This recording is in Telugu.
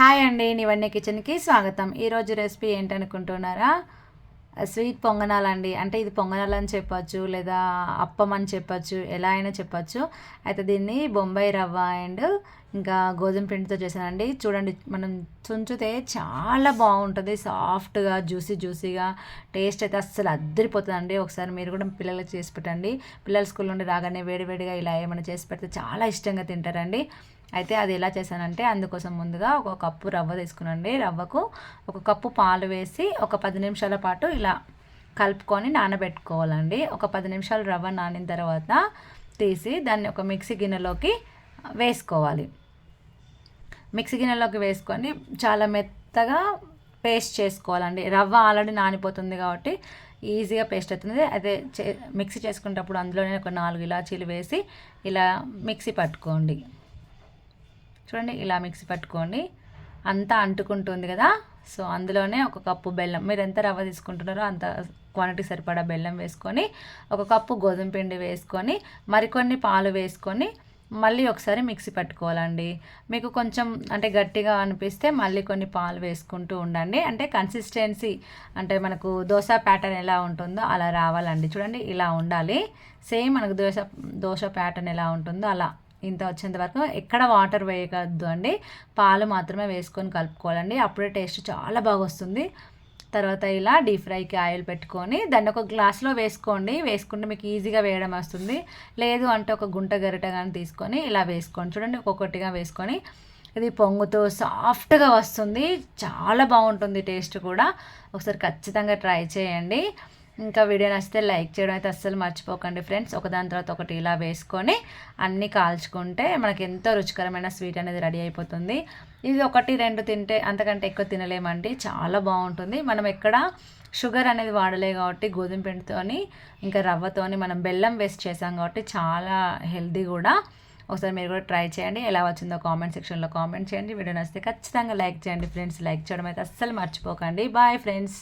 హాయ్ అండి నివన్నీ కిచెన్కి స్వాగతం. ఈరోజు రెసిపీ ఏంటనుకుంటున్నారా? స్వీట్ పొంగనాలండి. అంటే ఇది పొంగనాలు అని చెప్పచ్చు లేదా అప్పం అని చెప్పచ్చు ఎలా అయినా చెప్పచ్చు. అయితే దీన్ని బొంబాయి రవ్వ అండ్ ఇంకా గోధుమ పిండితో చేశానండి. చూడండి మనం చుంచితే చాలా బాగుంటుంది. సాఫ్ట్గా జ్యూసీ జ్యూసీగా టేస్ట్ అయితే అస్సలు అద్దరిపోతుందండి ఒకసారి మీరు కూడా పిల్లలకి చేసి పెట్టండి. పిల్లల స్కూల్ నుండి రాగానే వేడివేడిగా ఇలా ఏమైనా చేసి పెడితే చాలా ఇష్టంగా తింటారండి. అయితే అది ఎలా చేశానంటే అందుకోసం ముందుగా ఒక కప్పు రవ్వ తీసుకునండి రవ్వకు ఒక కప్పు పాలు వేసి ఒక పది నిమిషాల పాటు ఇలా కలుపుకొని నానబెట్టుకోవాలండి. ఒక పది నిమిషాలు రవ్వ నానిన తర్వాత తీసి దాన్ని ఒక మిక్సీ గిన్నెలోకి వేసుకోవాలి. మిక్సీ గిన్నెలోకి వేసుకొని చాలా మెత్తగా పేస్ట్ చేసుకోవాలండి. రవ్వ ఆల్రెడీ నానిపోతుంది కాబట్టి ఈజీగా పేస్ట్ అవుతుంది. అదే చే మిక్సీ చేసుకునేటప్పుడు అందులోనే ఒక నాలుగు ఇలాచీలు వేసి ఇలా మిక్సీ పట్టుకోండి. చూడండి ఇలా మిక్సీ పట్టుకోండి. అంతా అంటుకుంటుంది కదా. సో అందులోనే ఒక కప్పు బెల్లం. మీరు ఎంత రవ్వ తీసుకుంటున్నారో అంత క్వాంటిటీ సరిపడా బెల్లం వేసుకొని ఒక కప్పు గోధుమ పిండి వేసుకొని మరికొన్ని పాలు వేసుకొని మళ్ళీ ఒకసారి మిక్సీ పట్టుకోవాలండి. మీకు కొంచెం అంటే గట్టిగా అనిపిస్తే మళ్ళీ కొన్ని పాలు వేసుకుంటూ ఉండండి. అంటే కన్సిస్టెన్సీ అంటే మనకు దోశ ప్యాటర్న్ ఎలా ఉంటుందో అలా రావాలండి. చూడండి ఇలా ఉండాలి. సేమ్ మనకు దోశ దోశ ప్యాటర్న్ ఎలా ఉంటుందో అలా. ఇంత వచ్చేంత వరకు ఎక్కడ వాటర్ వేయకద్దు అండి. పాలు మాత్రమే వేసుకొని కలుపుకోవాలండి. అప్పుడే టేస్ట్ చాలా బాగా వస్తుంది. తర్వాత ఇలా డీప్ ఫ్రైకి ఆయిల్ పెట్టుకొని దాన్ని ఒక గ్లాస్లో వేసుకోండి. వేసుకుంటే మీకు ఈజీగా వేయడం వస్తుంది. లేదు అంటే ఒక గుంట గరిట కానీ తీసుకొని ఇలా వేసుకోండి. చూడండి ఒక్కొక్కటిగా వేసుకొని ఇది పొంగుతో సాఫ్ట్గా వస్తుంది. చాలా బాగుంటుంది టేస్ట్ కూడా. ఒకసారి ఖచ్చితంగా ట్రై చేయండి. ఇంకా వీడియో నచ్చితే లైక్ చేయడం అయితే అస్సలు మర్చిపోకండి ఫ్రెండ్స్. ఒకదాని తర్వాత ఒకటి ఇలా వేసుకొని అన్నీ కాల్చుకుంటే మనకి ఎంతో రుచికరమైన స్వీట్ అనేది రెడీ అయిపోతుంది. ఇది ఒకటి రెండు తింటే అంతకంటే ఎక్కువ తినలేమండి. చాలా బాగుంటుంది. మనం ఎక్కడ షుగర్ అనేది వాడలే కాబట్టి గోధుమ పిండితోని ఇంకా రవ్వతోని మనం బెల్లం వేస్ట్ చేసాం కాబట్టి చాలా హెల్దీ కూడా. ఒకసారి మీరు కూడా ట్రై చేయండి. ఎలా వచ్చిందో కామెంట్ సెక్షన్లో కామెంట్ చేయండి. వీడియో నచ్చితే ఖచ్చితంగా లైక్ చేయండి ఫ్రెండ్స్. లైక్ చేయడం అయితే అస్సలు మర్చిపోకండి. Bye friends.